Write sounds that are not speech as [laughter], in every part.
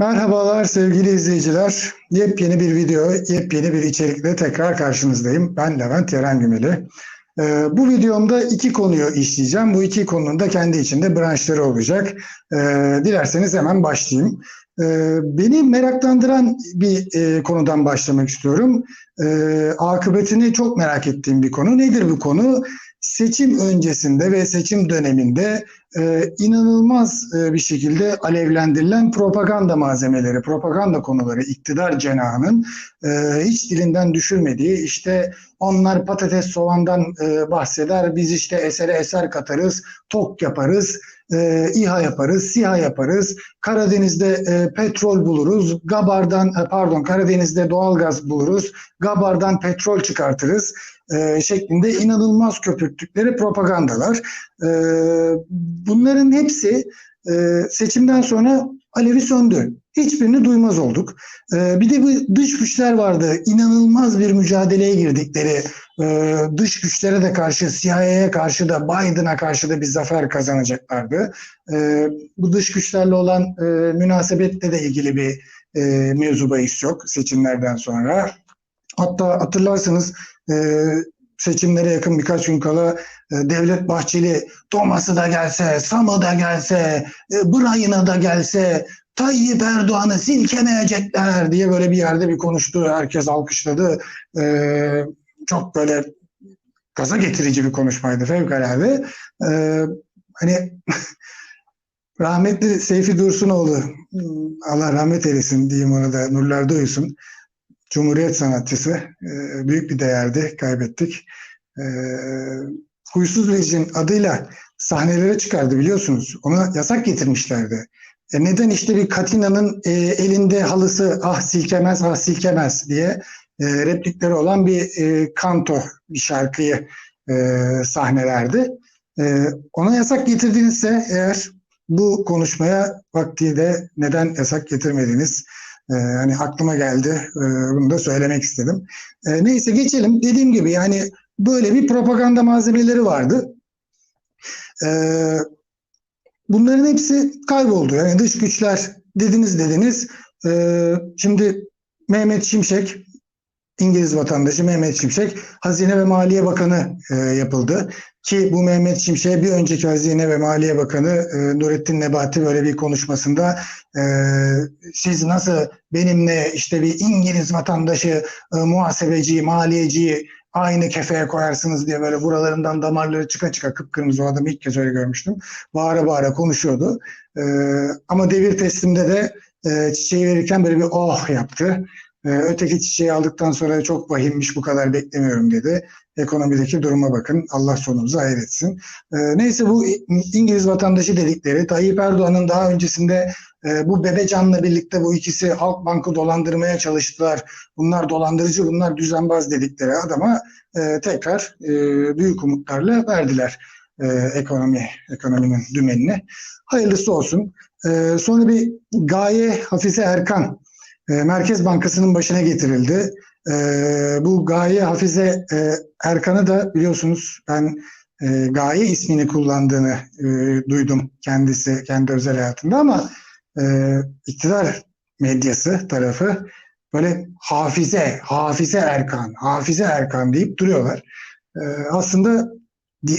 Merhabalar sevgili izleyiciler. Yepyeni bir video, yepyeni bir içerikle tekrar karşınızdayım. Ben Levent Yaren Gümeli. Ee, bu videomda iki konuyu işleyeceğim. Bu iki konunun da kendi içinde branşları olacak. Ee, dilerseniz hemen başlayayım. Ee, beni meraklandıran bir e, konudan başlamak istiyorum. Ee, akıbetini çok merak ettiğim bir konu. Nedir bu konu? Seçim öncesinde ve seçim döneminde e, inanılmaz e, bir şekilde alevlendirilen propaganda malzemeleri, propaganda konuları iktidar cenahının e, hiç dilinden düşürmediği işte onlar patates soğandan e, bahseder, biz işte esere eser katarız, tok yaparız, e, İHA yaparız, SİHA yaparız, Karadeniz'de e, petrol buluruz, Gabar'dan e, pardon Karadeniz'de doğalgaz buluruz, Gabar'dan petrol çıkartırız e, şeklinde inanılmaz köpürttükleri propagandalar. E, bunların hepsi e, seçimden sonra alevi söndü. Hiçbirini duymaz olduk. E, bir de bu dış güçler vardı. İnanılmaz bir mücadeleye girdikleri dış güçlere de karşı, CIA'ya karşı da, Biden'a karşı da bir zafer kazanacaklardı. Bu dış güçlerle olan münasebetle de ilgili bir mevzu bahis yok seçimlerden sonra. Hatta hatırlarsanız e, seçimlere yakın birkaç gün kala e, Devlet Bahçeli Thomas'ı da gelse, Sam'ı da gelse, e, Bray'ına da gelse Tayyip Erdoğan'ı silkemeyecekler diye böyle bir yerde bir konuştu. Herkes alkışladı. E, çok böyle gaza getirici bir konuşmaydı fevkalade. E, hani [laughs] rahmetli Seyfi Dursunoğlu Allah rahmet eylesin diyeyim ona da nurlarda uyusun. Cumhuriyet sanatçısı. E, büyük bir değerdi. Kaybettik. E, Huysuz Rejim adıyla sahnelere çıkardı biliyorsunuz. Ona yasak getirmişlerdi. E neden işte bir Katina'nın e, elinde halısı ah silkemez ah silkemez diye e, replikleri olan bir e, kanto bir şarkıyı e, sahnelerdi. E, ona yasak getirdinizse eğer bu konuşmaya vakti de neden yasak getirmediniz? Ee, hani aklıma geldi. Ee, bunu da söylemek istedim. Ee, neyse geçelim. Dediğim gibi yani böyle bir propaganda malzemeleri vardı. Bunların hepsi kayboldu. Yani dış güçler dediniz dediniz. Şimdi Mehmet Şimşek İngiliz vatandaşı Mehmet Şimşek Hazine ve Maliye Bakanı e, yapıldı. Ki bu Mehmet Şimşek'e bir önceki Hazine ve Maliye Bakanı e, Nurettin Nebati böyle bir konuşmasında e, siz nasıl benimle işte bir İngiliz vatandaşı e, muhasebeci, maliyeci aynı kefeye koyarsınız diye böyle buralarından damarları çıka çıka kıpkırmızı o adamı ilk kez öyle görmüştüm. Bağıra bağıra konuşuyordu. E, ama devir teslimde de e, çiçeği verirken böyle bir oh yaptı. E, öteki çiçeği aldıktan sonra çok vahimmiş bu kadar beklemiyorum dedi. Ekonomideki duruma bakın. Allah sonumuzu hayretsin. E, neyse bu İngiliz vatandaşı dedikleri Tayyip Erdoğan'ın daha öncesinde e, bu Bebecan'la birlikte bu ikisi Halkbank'ı dolandırmaya çalıştılar. Bunlar dolandırıcı, bunlar düzenbaz dedikleri adama e, tekrar e, büyük umutlarla verdiler e, ekonomi ekonominin dümenini. Hayırlısı olsun. E, sonra bir Gaye Hafize Erkan e, Merkez Bankası'nın başına getirildi. E, bu Gaye Hafize e, Erkan'ı da biliyorsunuz ben e, Gaye ismini kullandığını e, duydum kendisi kendi özel hayatında ama e, iktidar medyası tarafı böyle hafize, hafize Erkan, hafize Erkan deyip duruyorlar. E, aslında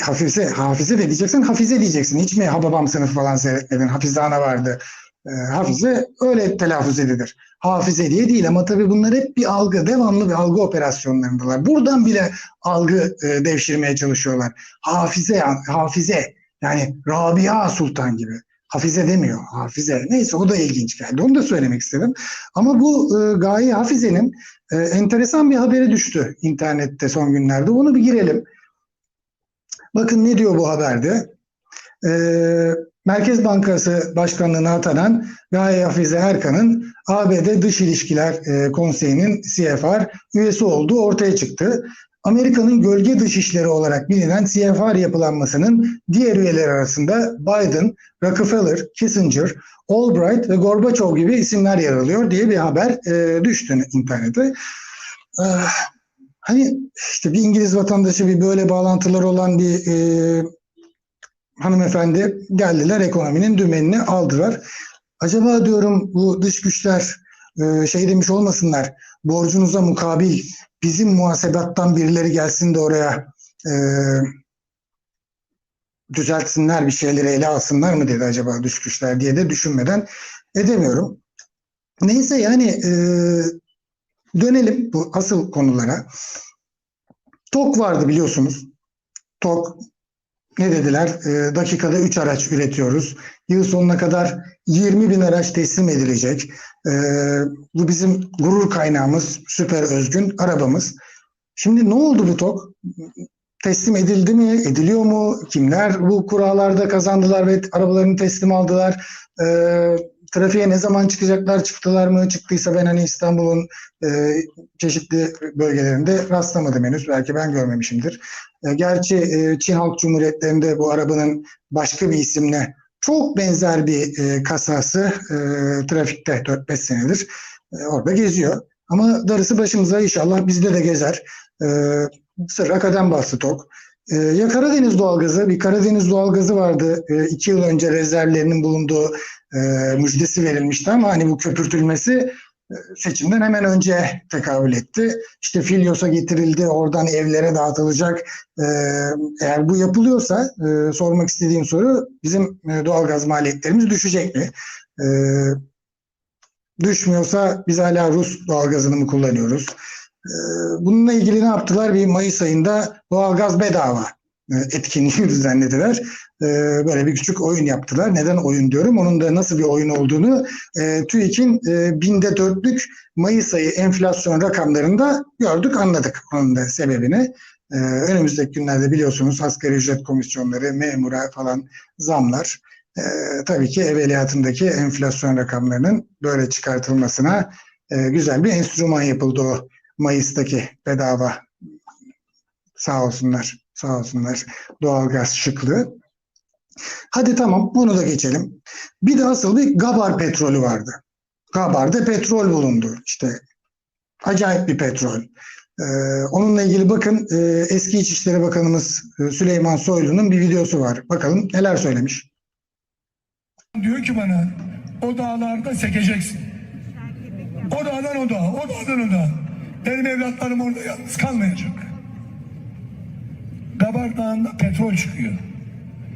hafize, hafize de diyeceksin, hafize diyeceksin. Hiç mi Hababam sınıfı falan seyretmedin? Hafize Ana vardı. E, hafize öyle telaffuz edilir. Hafize diye değil ama tabii bunlar hep bir algı, devamlı bir algı operasyonlarındalar. Buradan bile algı e, devşirmeye çalışıyorlar. Hafize, hafize yani Rabia Sultan gibi. Hafize demiyor, hafize. Neyse o da ilginç geldi. Onu da söylemek istedim. Ama bu e, Gaye Hafize'nin e, enteresan bir haberi düştü internette son günlerde. Onu bir girelim. Bakın ne diyor bu haberde. Eee Merkez Bankası Başkanlığı'na atanan Gaye Hafize Erkan'ın ABD Dış İlişkiler e, Konseyi'nin CFR üyesi olduğu ortaya çıktı. Amerika'nın gölge dışişleri olarak bilinen CFR yapılanmasının diğer üyeleri arasında Biden, Rockefeller, Kissinger, Albright ve Gorbaçov gibi isimler yer alıyor diye bir haber e, düştü internete. E, hani işte bir İngiliz vatandaşı bir böyle bağlantılar olan bir e, hanımefendi geldiler ekonominin dümenini aldılar. Acaba diyorum bu dış güçler e, şey demiş olmasınlar, borcunuza mukabil bizim muhasebattan birileri gelsin de oraya e, düzeltsinler bir şeyleri ele alsınlar mı dedi acaba dış güçler diye de düşünmeden edemiyorum. Neyse yani e, dönelim bu asıl konulara. TOK vardı biliyorsunuz. TOK ne dediler? E, dakikada 3 araç üretiyoruz. Yıl sonuna kadar 20 bin araç teslim edilecek. E, bu bizim gurur kaynağımız, süper özgün arabamız. Şimdi ne oldu bu TOK? Teslim edildi mi? Ediliyor mu? Kimler bu kurallarda kazandılar ve arabalarını teslim aldılar? E, trafiğe ne zaman çıkacaklar? Çıktılar mı? Çıktıysa ben hani İstanbul'un e, çeşitli bölgelerinde rastlamadım henüz. Belki ben görmemişimdir. E, gerçi e, Çin Halk Cumhuriyetlerinde bu arabanın başka bir isimle çok benzer bir e, kasası e, trafikte 4-5 senedir e, orada geziyor. Ama darısı başımıza inşallah bizde de gezer. E, sırra kadem bastı TOK. E, ya Karadeniz doğalgazı, bir Karadeniz doğalgazı vardı. E, iki yıl önce rezervlerinin bulunduğu e, müjdesi verilmişti ama hani bu köpürtülmesi e, seçimden hemen önce tekabül etti. İşte Filyos'a getirildi, oradan evlere dağıtılacak. Ee, eğer bu yapılıyorsa e, sormak istediğim soru bizim e, doğalgaz maliyetlerimiz düşecek mi? Ee, düşmüyorsa biz hala Rus doğalgazını mı kullanıyoruz? Ee, bununla ilgili ne yaptılar? Bir Mayıs ayında doğalgaz bedava etkinliği [laughs] düzenlediler. Ee, böyle bir küçük oyun yaptılar. Neden oyun diyorum? Onun da nasıl bir oyun olduğunu e, TÜİK'in e, binde dörtlük Mayıs ayı enflasyon rakamlarında gördük, anladık onun da sebebini. Önümüzdeki günlerde biliyorsunuz asgari ücret komisyonları, memura falan zamlar. Tabii ki evveliyatındaki enflasyon rakamlarının böyle çıkartılmasına e, güzel bir enstrüman yapıldı o Mayıs'taki bedava sağ olsunlar, sağ olsunlar doğalgaz şıklığı. Hadi tamam bunu da geçelim. Bir de asıl bir Gabar petrolü vardı. Gabar'da petrol bulundu. İşte acayip bir petrol. Ee, onunla ilgili bakın e, eski İçişleri Bakanımız e, Süleyman Soylu'nun bir videosu var. Bakalım neler söylemiş. Diyor ki bana o dağlarda sekeceksin. O dağdan o dağa, o dağdan o dağa. Benim evlatlarım orada yalnız kalmayacak. Dağı'nda petrol çıkıyor.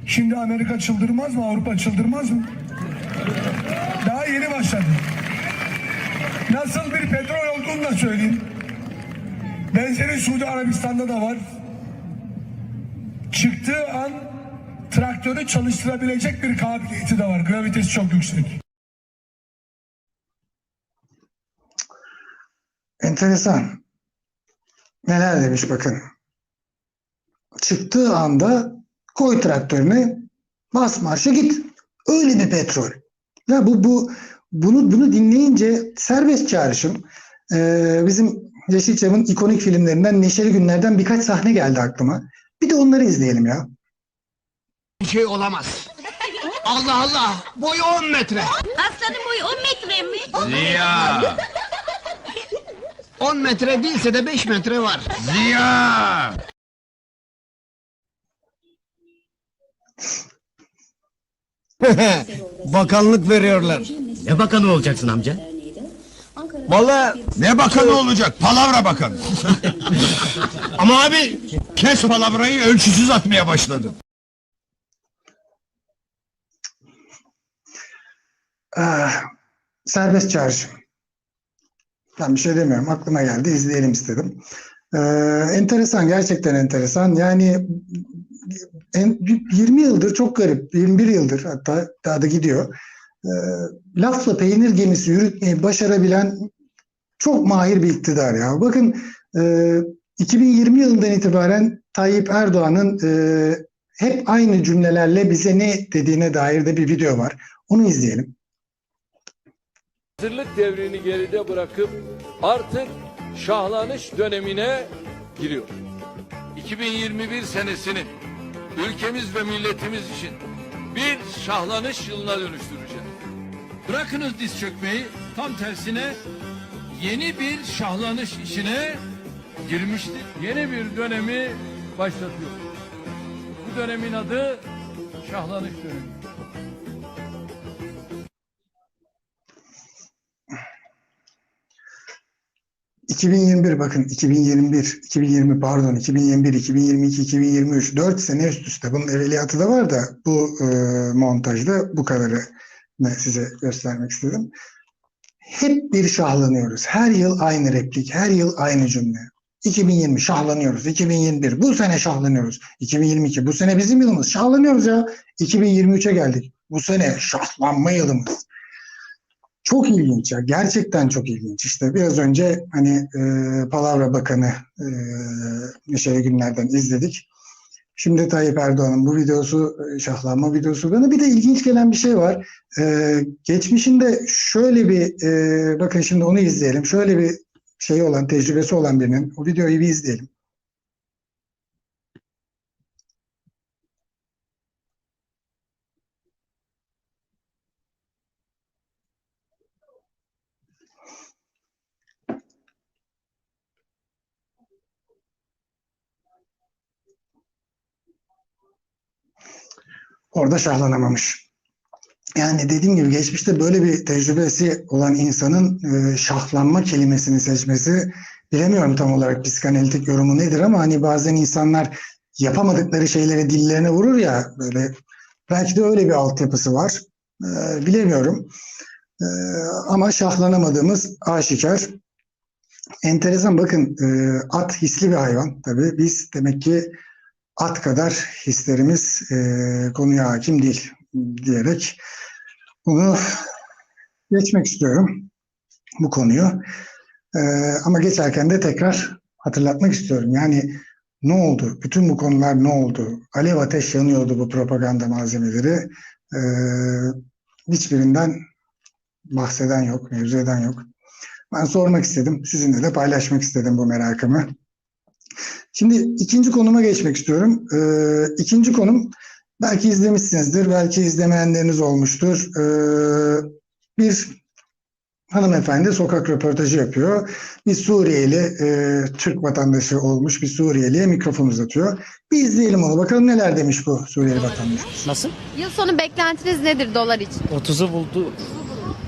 Şimdi Amerika çıldırmaz mı? Avrupa çıldırmaz mı? Daha yeni başladı. Nasıl bir petrol olduğunu da söyleyeyim. Benzeri Suudi Arabistan'da da var. Çıktığı an traktörü çalıştırabilecek bir kabiliyeti de var. Gravitesi çok yüksek. Enteresan. Neler demiş bakın. Çıktığı anda koy traktörüne bas marşa git. Öyle bir petrol. Ya bu bu bunu bunu dinleyince serbest çağrışım. Ee, bizim Yeşilçam'ın ikonik filmlerinden Neşeli Günler'den birkaç sahne geldi aklıma. Bir de onları izleyelim ya. Bir şey olamaz. Allah Allah! Boyu 10 metre. Aslanın boyu 10 metre mi? Ziya! [laughs] 10 metre değilse de 5 metre var. Ziya! [laughs] Bakanlık veriyorlar. Ne bakanı olacaksın amca? Vallahi Ne bakanı olacak? Palavra bakan. [laughs] ama abi Kes palavrayı ölçüsüz atmaya başladın. Ah, serbest çağrışım. Ben bir şey demiyorum. Aklıma geldi. izleyelim istedim. Ee, enteresan. Gerçekten enteresan. Yani en, 20 yıldır çok garip. 21 yıldır hatta daha da gidiyor. Ee, lafla peynir gemisi yürütmeyi başarabilen çok mahir bir iktidar ya. Bakın e, 2020 yılından itibaren Tayyip Erdoğan'ın e, hep aynı cümlelerle bize ne dediğine dair de bir video var. Onu izleyelim. Hazırlık devrini geride bırakıp artık şahlanış dönemine giriyor. 2021 senesini ülkemiz ve milletimiz için bir şahlanış yılına dönüştüreceğiz. Bırakınız diz çökmeyi, tam tersine yeni bir şahlanış işine girmiştir. Yeni bir dönemi başlatıyor. Bu dönemin adı şahlanış dönemi. 2021 bakın 2021, 2020 pardon 2021, 2022, 2023 4 sene üst üste bunun evveliyatı da var da bu e, montajda bu kadarı size göstermek istedim. Hep bir şahlanıyoruz. Her yıl aynı replik, her yıl aynı cümle. 2020 şahlanıyoruz. 2021 bu sene şahlanıyoruz. 2022 bu sene bizim yılımız. Şahlanıyoruz ya. 2023'e geldik. Bu sene şahlanma yılımız. Çok ilginç ya. Gerçekten çok ilginç. İşte biraz önce hani e, Palavra Bakanı e, Neşeli Günler'den izledik. Şimdi Tayyip Erdoğan'ın bu videosu, e, şahlanma videosu. Bana bir de ilginç gelen bir şey var. E, geçmişinde şöyle bir, e, bakın şimdi onu izleyelim. Şöyle bir şey olan, tecrübesi olan birinin, o videoyu bir izleyelim. Orada şahlanamamış. Yani dediğim gibi geçmişte böyle bir tecrübesi olan insanın e, şahlanma kelimesini seçmesi bilemiyorum tam olarak psikanalitik yorumu nedir ama hani bazen insanlar yapamadıkları şeyleri dillerine vurur ya böyle belki de öyle bir altyapısı var. E, bilemiyorum. E, ama şahlanamadığımız aşikar. Enteresan bakın e, at hisli bir hayvan tabii. Biz demek ki at kadar hislerimiz e, konuya hakim değil diyerek bunu geçmek istiyorum bu konuyu. E, ama geçerken de tekrar hatırlatmak istiyorum. Yani ne oldu? Bütün bu konular ne oldu? Alev ateş yanıyordu bu propaganda malzemeleri. E, hiçbirinden bahseden yok, mevzu eden yok. Ben sormak istedim. Sizinle de paylaşmak istedim bu merakımı. Şimdi ikinci konuma geçmek istiyorum. Ee, ikinci konum belki izlemişsinizdir, belki izlemeyenleriniz olmuştur. Ee, bir hanımefendi sokak röportajı yapıyor. Bir Suriyeli, e, Türk vatandaşı olmuş bir Suriyeli'ye mikrofon uzatıyor. Bir izleyelim onu. Bakalım neler demiş bu Suriyeli vatandaş. Nasıl? Yıl sonu beklentiniz nedir dolar için? 30'u buldu.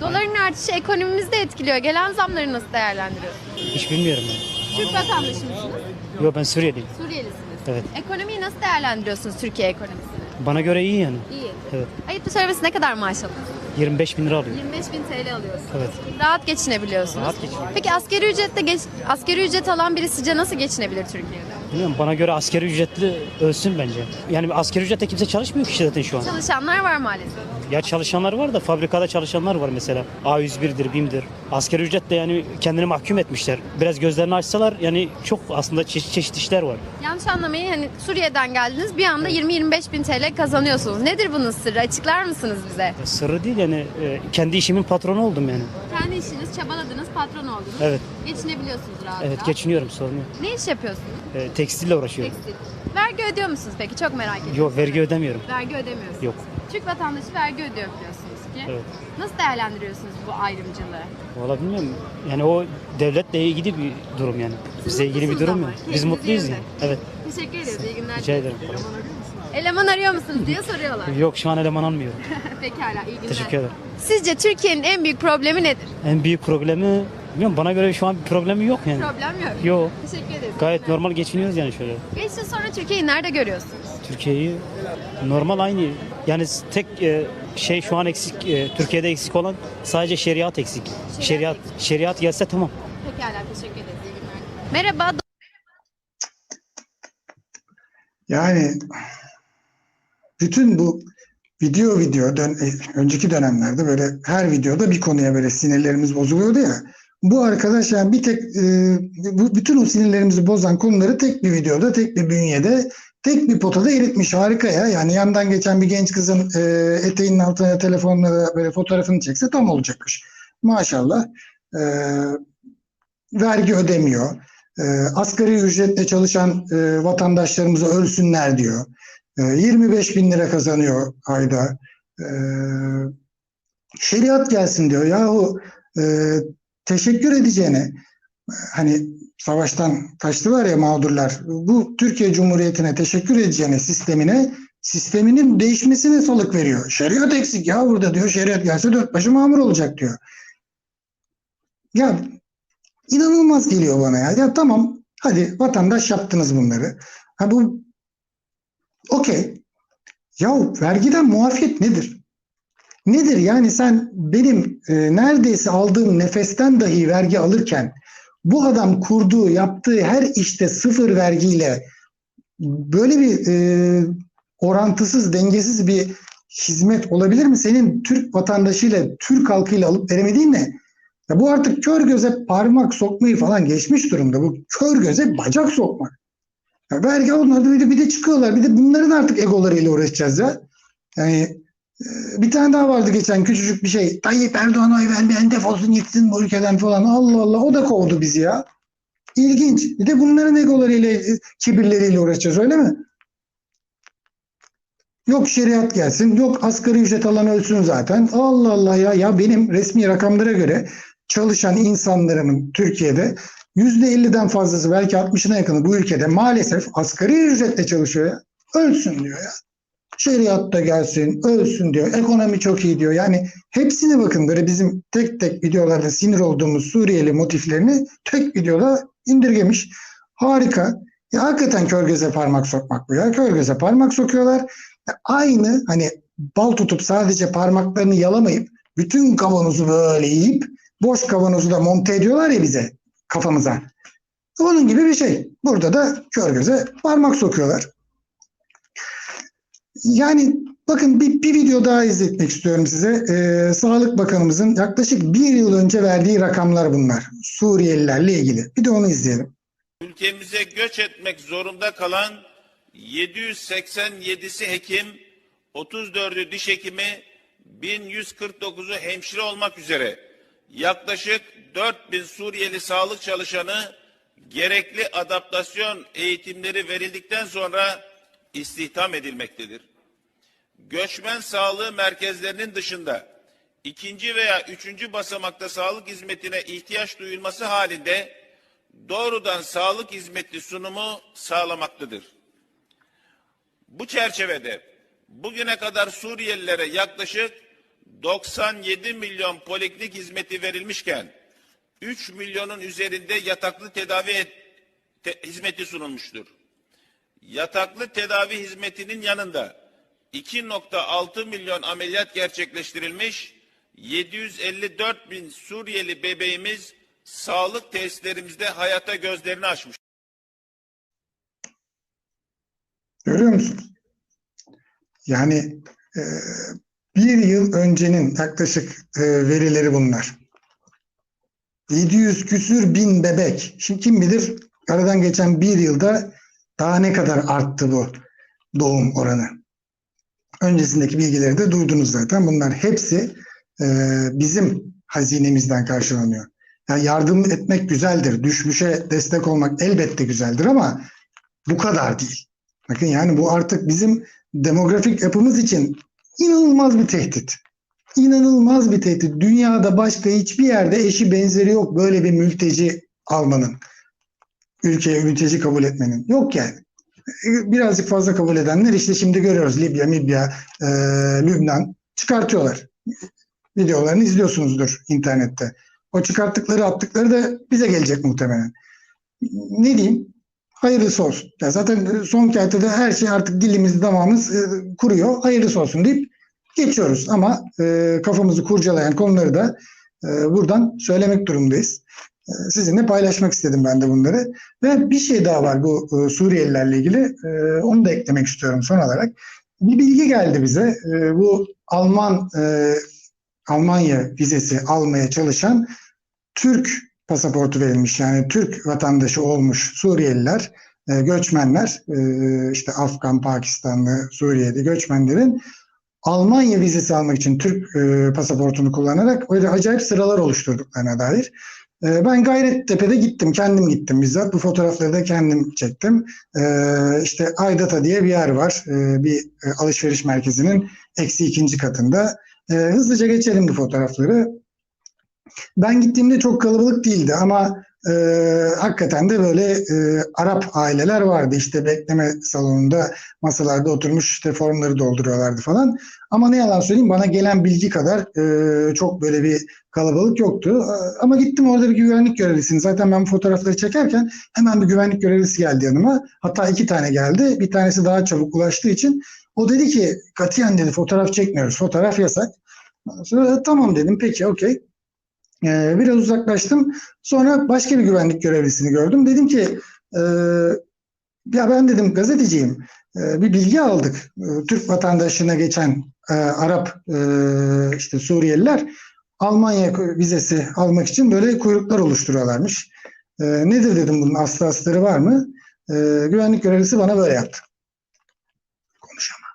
Doların artışı ekonomimizi de etkiliyor. Gelen zamları nasıl değerlendiriyorsunuz? Hiç bilmiyorum ben. Türk vatandaşı mısınız? Yok ben Suriyeliyim. Suriyelisiniz. Evet. Ekonomiyi nasıl değerlendiriyorsunuz Türkiye ekonomisini? Bana göre iyi yani. İyi. Evet. Ayıptır söylemesi ne kadar maaş alıyorsunuz? 25 bin lira alıyor. 25 bin TL alıyorsunuz. Evet. Rahat geçinebiliyorsunuz. Rahat geçiniyorum. Peki asgari ücretle geç, asgari ücret alan biri sizce nasıl geçinebilir Türkiye'de? Bilmiyorum bana göre askeri ücretli ölsün bence. Yani askeri ücretle kimse çalışmıyor ki zaten şu an. Çalışanlar var maalesef. Ya çalışanlar var da fabrikada çalışanlar var mesela. A101'dir, BİM'dir. Askeri ücretle yani kendini mahkum etmişler. Biraz gözlerini açsalar yani çok aslında çeşit çeşit işler var. Yanlış anlamayın hani Suriye'den geldiniz bir anda 20-25 bin TL kazanıyorsunuz. Nedir bunun sırrı? Açıklar mısınız bize? Sırrı değil yani e, kendi işimin patronu oldum yani. Kendi işiniz, çabaladınız, patron oldunuz. Evet. Geçinebiliyorsunuz rahat Evet rahat. geçiniyorum sorun yok. Ne iş yapıyorsunuz? E, tekstille uğraşıyorum. Tekstil. Vergi ödüyor musunuz peki? Çok merak ediyorum. Yok vergi ödemiyorum. Vergi ödemiyorsunuz. Yok. Türk vatandaşı vergi ödüyor biliyorsunuz ki. Evet. Nasıl değerlendiriyorsunuz bu ayrımcılığı? Valla bilmiyorum. Yani o devletle ilgili bir durum yani. Bize ilgili bir mutlusunuz durum ama, yok. Biz keyfiniz mutluyuz yerinde. yani. Evet. Teşekkür ederiz. İyi günler. Rica ederim. Eleman arıyor musunuz diye soruyorlar. Yok şu an eleman almıyorum. [laughs] Pekala iyi günler. Teşekkür ederim. Sizce Türkiye'nin en büyük problemi nedir? En büyük problemi bilmiyorum bana göre şu an bir problemi yok yani. Problem yok. Yok. Teşekkür ederiz. Gayet normal geçiniyoruz yani şöyle. Beş yıl sonra Türkiye'yi nerede görüyorsunuz? Türkiye'yi normal aynı. Yani tek e, şey şu an eksik e, Türkiye'de eksik olan sadece şeriat eksik. Şeriat şeriat gelse tamam. Pekala teşekkür ederiz. İyi günler. Merhaba. Yani bütün bu video video dön, e, önceki dönemlerde böyle her videoda bir konuya böyle sinirlerimiz bozuluyordu ya. Bu arkadaş yani bir tek e, bu bütün o sinirlerimizi bozan konuları tek bir videoda, tek bir bünyede, tek bir potada eritmiş. Harika ya. Yani yandan geçen bir genç kızın e, eteğinin altına telefonla böyle fotoğrafını çekse tam olacakmış. Maşallah. E, vergi ödemiyor. E, asgari ücretle çalışan e, vatandaşlarımıza ölsünler diyor. E, 25 bin lira kazanıyor ayda. E, şeriat gelsin diyor. Yahu e, teşekkür edeceğine hani savaştan kaçtılar ya mağdurlar. Bu Türkiye Cumhuriyeti'ne teşekkür edeceğine sistemine sisteminin değişmesine salık veriyor. Şeriat eksik ya burada diyor. Şeriat gelse dört başı mamur olacak diyor. Ya inanılmaz geliyor bana ya. Ya tamam hadi vatandaş yaptınız bunları. Ha bu okey. Ya vergiden muafiyet nedir? Nedir yani sen benim e, neredeyse aldığım nefesten dahi vergi alırken bu adam kurduğu yaptığı her işte sıfır vergiyle böyle bir e, orantısız dengesiz bir hizmet olabilir mi? Senin Türk vatandaşıyla Türk halkıyla alıp veremediğin ne? Ya bu artık kör göze parmak sokmayı falan geçmiş durumda. Bu kör göze bacak sokmak. Ya vergi onlar da bir de, bir de çıkıyorlar. Bir de bunların artık egolarıyla uğraşacağız ya. Yani e, bir tane daha vardı geçen küçücük bir şey. Tayyip Erdoğan oy vermeyen defolsun gitsin bu ülkeden falan. Allah Allah o da kovdu bizi ya. İlginç. Bir de bunların egolarıyla, e, kibirleriyle uğraşacağız öyle mi? Yok şeriat gelsin, yok asgari ücret alan ölsün zaten. Allah Allah ya. Ya benim resmi rakamlara göre çalışan insanlarımın Türkiye'de %50'den fazlası belki 60'ına yakını bu ülkede maalesef asgari ücretle çalışıyor ya. Ölsün diyor ya. Şeriat da gelsin, ölsün diyor. Ekonomi çok iyi diyor. Yani hepsine bakın böyle bizim tek tek videolarda sinir olduğumuz Suriyeli motiflerini tek videoda indirgemiş. Harika. Ya hakikaten kör göze parmak sokmak bu ya. Kör göze parmak sokuyorlar. Ya aynı hani bal tutup sadece parmaklarını yalamayıp bütün kavanozu böyle yiyip boş kavanozu da monte ediyorlar ya bize kafamıza. Onun gibi bir şey. Burada da kör göze parmak sokuyorlar. Yani bakın bir, bir video daha izletmek istiyorum size. Ee, Sağlık Bakanımızın yaklaşık bir yıl önce verdiği rakamlar bunlar. Suriyelilerle ilgili. Bir de onu izleyelim. Ülkemize göç etmek zorunda kalan 787'si hekim, 34'ü diş hekimi, 1149'u hemşire olmak üzere yaklaşık 4000 Suriyeli sağlık çalışanı gerekli adaptasyon eğitimleri verildikten sonra istihdam edilmektedir. Göçmen sağlığı merkezlerinin dışında ikinci veya üçüncü basamakta sağlık hizmetine ihtiyaç duyulması halinde doğrudan sağlık hizmeti sunumu sağlamaktadır. Bu çerçevede bugüne kadar Suriyelilere yaklaşık 97 milyon poliklinik hizmeti verilmişken 3 milyonun üzerinde yataklı tedavi et- te- hizmeti sunulmuştur. Yataklı tedavi hizmetinin yanında 2.6 milyon ameliyat gerçekleştirilmiş, 754 bin Suriyeli bebeğimiz sağlık tesislerimizde hayata gözlerini açmış. Görüyor musunuz? Yani e, bir yıl öncenin yaklaşık e, verileri bunlar. 700 küsür bin bebek. Şimdi kim bilir aradan geçen bir yılda daha ne kadar arttı bu doğum oranı. Öncesindeki bilgileri de duydunuz zaten. Bunlar hepsi e, bizim hazinemizden karşılanıyor. Yani yardım etmek güzeldir. Düşmüşe destek olmak elbette güzeldir ama bu kadar değil. Bakın yani bu artık bizim demografik yapımız için inanılmaz bir tehdit. İnanılmaz bir tehdit. Dünyada başka hiçbir yerde eşi benzeri yok böyle bir mülteci almanın. Ülkeye mülteci kabul etmenin. Yok yani. Birazcık fazla kabul edenler işte şimdi görüyoruz Libya, Libya, e, Lübnan çıkartıyorlar. Videolarını izliyorsunuzdur internette. O çıkarttıkları attıkları da bize gelecek muhtemelen. Ne diyeyim? Hayırlısı olsun. Ya zaten son kertede her şey artık dilimiz damağımız e, kuruyor. Hayırlısı olsun deyip geçiyoruz. Ama e, kafamızı kurcalayan konuları da e, buradan söylemek durumundayız. E, sizinle paylaşmak istedim ben de bunları. Ve bir şey daha var bu e, Suriyelilerle ilgili. E, onu da eklemek istiyorum son olarak. Bir bilgi geldi bize. E, bu Alman e, Almanya vizesi almaya çalışan Türk pasaportu verilmiş. Yani Türk vatandaşı olmuş Suriyeliler, e, göçmenler, e, işte Afgan, Pakistanlı, Suriyeli göçmenlerin Almanya vizesi almak için Türk e, pasaportunu kullanarak öyle acayip sıralar oluşturduklarına dair. E, ben Gayrettepe'de gittim, kendim gittim bizzat. Bu fotoğrafları da kendim çektim. E, işte Aydata diye bir yer var. E, bir e, alışveriş merkezinin eksi ikinci katında. E, hızlıca geçelim bu fotoğrafları. Ben gittiğimde çok kalabalık değildi ama e, hakikaten de böyle e, Arap aileler vardı. İşte bekleme salonunda masalarda oturmuş işte formları dolduruyorlardı falan. Ama ne yalan söyleyeyim bana gelen bilgi kadar e, çok böyle bir kalabalık yoktu. E, Ama gittim orada bir güvenlik görevlisini. Zaten ben bu fotoğrafları çekerken hemen bir güvenlik görevlisi geldi yanıma. Hatta iki tane geldi. Bir tanesi daha çabuk ulaştığı için o dedi ki katiyen dedi fotoğraf çekmiyoruz. Fotoğraf yasak. Sonra, tamam dedim peki okey. Ee, biraz uzaklaştım. Sonra başka bir güvenlik görevlisini gördüm. Dedim ki e, ya ben dedim gazeteciyim. E, bir bilgi aldık. Türk vatandaşına geçen e, Arap e, işte Suriyeliler Almanya vizesi almak için böyle kuyruklar oluşturuyorlarmış. E, nedir dedim bunun aslı astarı var mı? Güvenlik görevlisi bana böyle yaptı. Konuşamam.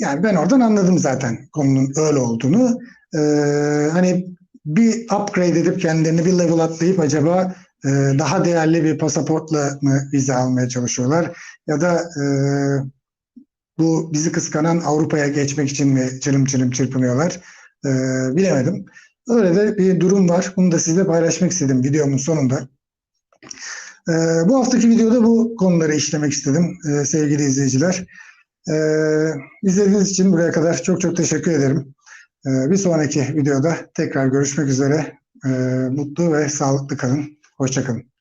Yani ben oradan anladım zaten konunun öyle olduğunu. E, hani bir upgrade edip kendilerini bir level atlayıp acaba e, daha değerli bir pasaportla mı vize almaya çalışıyorlar ya da e, bu bizi kıskanan Avrupa'ya geçmek için mi çırım çırım çırpınıyorlar E, bilemedim. Öyle de bir durum var. Bunu da sizle paylaşmak istedim videomun sonunda. E, bu haftaki videoda bu konuları işlemek istedim e, sevgili izleyiciler. E, izlediğiniz için buraya kadar çok çok teşekkür ederim. Ee, Bir sonraki videoda tekrar görüşmek üzere. Ee, Mutlu ve sağlıklı kalın. Hoşçakalın.